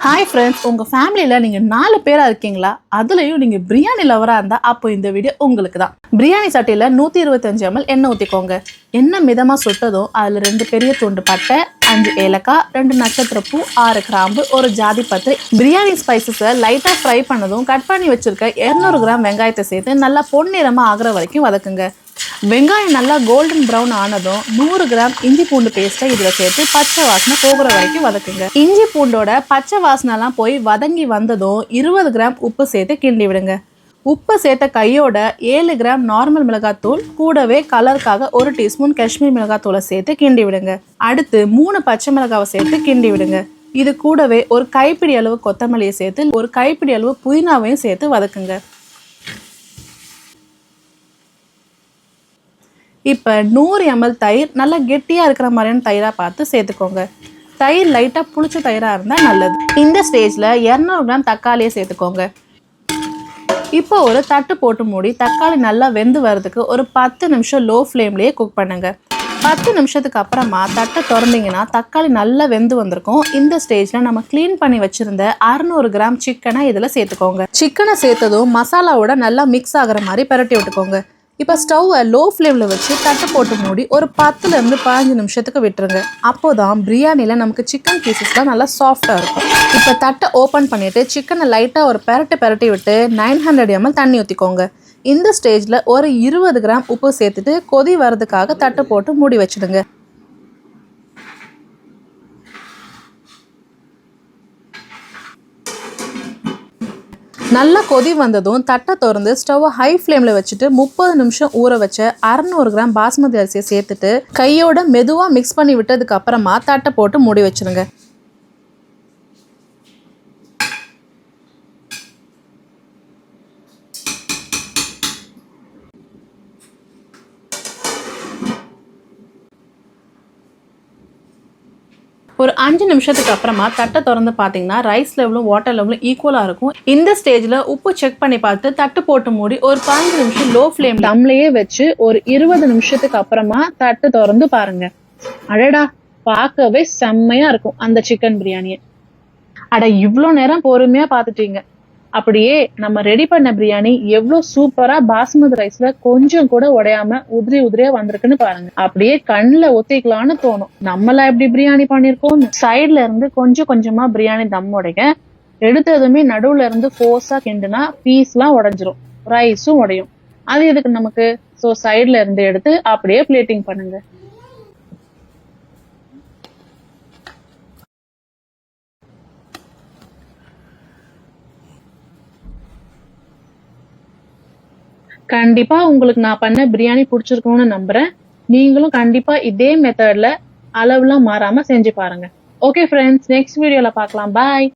Hi friends உங்கள் ஃபேமிலியில் நீங்கள் நாலு பேராக இருக்கீங்களா? அதுலேயும் நீங்கள் பிரியாணி லவராக இருந்தால் அப்போ இந்த வீடியோ உங்களுக்கு தான் பிரியாணி சட்டியில் நூற்றி இருபத்தஞ்சு எம்எல் எண்ணெய் ஊற்றிக்கோங்க எண்ணெய் மிதமாக சுட்டதும் அதில் ரெண்டு பெரிய துண்டு பட்டை அஞ்சு ஏலக்காய் ரெண்டு நட்சத்திர பூ ஆறு கிராம்பு ஒரு ஜாதி பத்திரி. பிரியாணி ஸ்பைசஸை லைட்டாக ஃப்ரை பண்ணதும் கட் பண்ணி வச்சுருக்க இரநூறு கிராம் வெங்காயத்தை சேர்த்து நல்லா பொன்னிறமாக ஆகிற வரைக்கும் வதக்குங்க. வெங்காயம் நல்லா கோல்டன் ப்ரௌன் ஆனதும் நூறு கிராம் இஞ்சி பூண்டு பேஸ்ட்டை இதில் சேர்த்து பச்சை வாசனை போகிற வரைக்கும் வதக்குங்க. இஞ்சி பூண்டோட பச்சை வாசனைலாம் போய் வதங்கி வந்ததும் இருபது கிராம் உப்பு சேர்த்து கிண்டி விடுங்க. உப்பு சேர்த்த கையோட ஏழு கிராம் நார்மல் மிளகாத்தூள் கூடவே கலருக்காக ஒரு டீஸ்பூன் காஷ்மீர் மிளகாத்தூளை சேர்த்து கிண்டி விடுங்க. அடுத்து மூணு பச்சை மிளகாவை சேர்த்து கிண்டி விடுங்க. இது கூடவே ஒரு கைப்பிடி அளவு கொத்தமல்லியை சேர்த்து ஒரு கைப்பிடி அளவு புதினாவையும் சேர்த்து வதக்குங்க. இப்போ நூறு எம்எல் தயிர் நல்லா கெட்டியாக இருக்கிற மாதிரியான தயிராக பார்த்து சேர்த்துக்கோங்க. தயிர் லைட்டாக புளிச்ச தயிராக இருந்தால் நல்லது. இந்த ஸ்டேஜில் இரநூறு கிராம் தக்காளியை சேர்த்துக்கோங்க. இப்போ ஒரு தட்டு போட்டு மூடி தக்காளி நல்லா வெந்து வர்றதுக்கு ஒரு பத்து நிமிஷம் லோ ஃப்ளேம்லேயே குக் பண்ணுங்க. பத்து நிமிஷத்துக்கு அப்புறமா தட்டை திறந்தீங்கன்னா தக்காளி நல்லா வெந்து வந்திருக்கும். இந்த ஸ்டேஜில் நம்ம க்ளீன் பண்ணி வச்சுருந்த அறுநூறு கிராம் சிக்கனை இதில் சேர்த்துக்கோங்க. சிக்கனை சேர்த்ததும் மசாலாவோட நல்லா மிக்ஸ் ஆகிற மாதிரி பரட்டி விட்டுக்கோங்க. இப்போ ஸ்டவ்வை லோ ஃப்ளேமில் வச்சு தட்டு போட்டு மூடி ஒரு பத்துலேருந்து பதினஞ்சு நிமிஷத்துக்கு விட்டுருங்க. அப்போ தான் பிரியாணியில் நமக்கு சிக்கன் பீசஸ்லாம் நல்லா சாஃப்டாக இருக்கும். இப்போ தட்டை ஓப்பன் பண்ணிவிட்டு சிக்கனை லைட்டாக ஒரு பெரட்டு பெரட்டி விட்டு நைன் ஹண்ட்ரட் எம்எல் தண்ணி ஊற்றிக்கோங்க இந்த ஸ்டேஜில் ஒரு இருபது கிராம் உப்பு சேர்த்துட்டு கொதி வரதுக்காக தட்டு போட்டு மூடி வச்சுடுங்க. நல்லா கொதி வந்ததும் தட்டை திறந்து ஸ்டவ்வை ஹை ஃப்ளேமில் வச்சுட்டு முப்பது நிமிஷம் ஊற வச்ச அறநூறு கிராம் பாஸ்மதி அரிசியை சேர்த்துட்டு கையோட மெதுவாக மிக்ஸ் பண்ணி விட்டதுக்கு அப்புறமா தட்டை போட்டு மூடி வச்சுருங்க. ஒரு அஞ்சு நிமிஷத்துக்கு அப்புறமா தட்டை திறந்து பார்த்தீங்கன்னா ரைஸ் லெவலும் வாட்டர் லெவலும் ஈக்குவலாக இருக்கும். இந்த ஸ்டேஜில் உப்பு செக் பண்ணி பார்த்து தட்டு போட்டு மூடி ஒரு பதினஞ்சு நிமிஷம் லோ ஃப்ளேம் தம்லையே வச்சு ஒரு இருபது நிமிஷத்துக்கு அப்புறமா தட்டு திறந்து பாருங்க. அடடா பார்க்கவே செம்மையா இருக்கும் அந்த சிக்கன் பிரியாணியை. அட இவ்வளோ நேரம் பொறுமையாக பார்த்துட்டீங்க. அப்படியே நம்ம ரெடி பண்ண பிரியாணி எவ்வளவு சூப்பரா பாஸ்மதி ரைஸ்ல கொஞ்சம் கூட உடையாம உதிரி உதிரியா வந்திருக்குன்னு பாருங்க. அப்படியே கண்ணுல ஒத்திக்கலாம்னு தோணும். நம்மள எப்படி பிரியாணி பண்ணிருக்கோம் சைடுல இருந்து கொஞ்சம் கொஞ்சமா பிரியாணி தம் உடைக்க எடுத்ததுமே நடுவுல இருந்து ஃபோர்ஸா கிண்டுனா பீஸ்லாம் உடஞ்சிரும். ரைஸும் உடையும். அது எதுக்கு நமக்கு? ஸோ சைடுல இருந்து எடுத்து அப்படியே பிளேட்டிங் பண்ணுங்க. கண்டிப்பா உங்களுக்கு நான் பண்ண பிரியாணி பிடிச்சிருக்கும்னு நம்புறேன். நீங்களும் கண்டிப்பா இதே மெத்தட்ல அளவுலாம் மாறாம செஞ்சு பாருங்க. ஓகே ஃப்ரெண்ட்ஸ் நெக்ஸ்ட் வீடியோல பார்க்கலாம். பாய்